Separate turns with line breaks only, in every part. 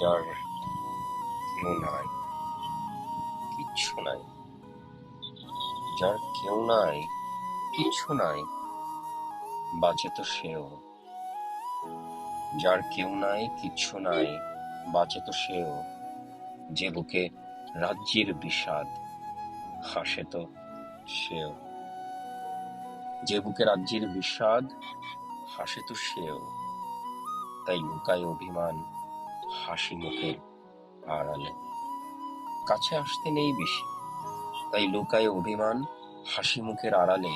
যার কেউ নাই। কিচ্ছু নাই। যার কেউ নাই, কিচ্ছু নাই। বাঁচে তো সেও। যার কেউ নাই, কিচ্ছু নাই, বাঁচে তো সেও। যে বুকে রাজ্যের বিষাদ, হাসে তো সেও। যে বুকে রাজ্যের বিষাদ, হাসে তো সেও। তাই লুকায় অভিমান হাসি মুখের আড়ালে। কাছে আসতে নেই বেশি, তাই লুকায় অভিমান হাসি মুখের আড়ালে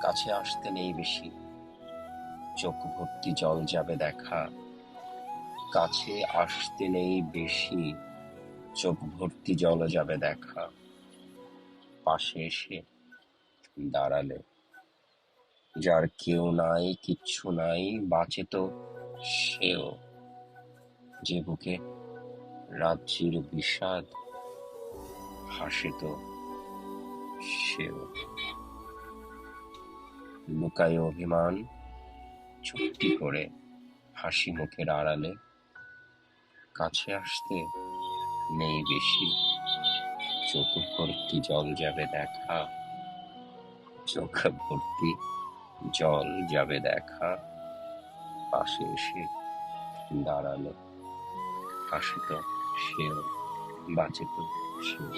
কাছে আসতে নেই বেশি। চোখ ভর্তি জল যাবে দেখা, কাছে আসতে নেই বেশি। চোখ ভর্তি জল যাবে দেখা, পাশে এসে দাঁড়ালে। যার কেউ নাই, কিচ্ছু নাই, বাঁচে তো সেও। যে বুকে রাজ্যের বিষাদ হাসে তো সেও। লুকায় অভিমান, চুপটি করে হাসি মুখের আড়ালে, কাছে আসতে নেই বেশি। চোখ ভর্তি জল যাবে দেখা চোখ ভর্তি জল যাবে দেখা, পাশে এসে দাঁড়াল। হাসি সেও বাঁচিত সেও।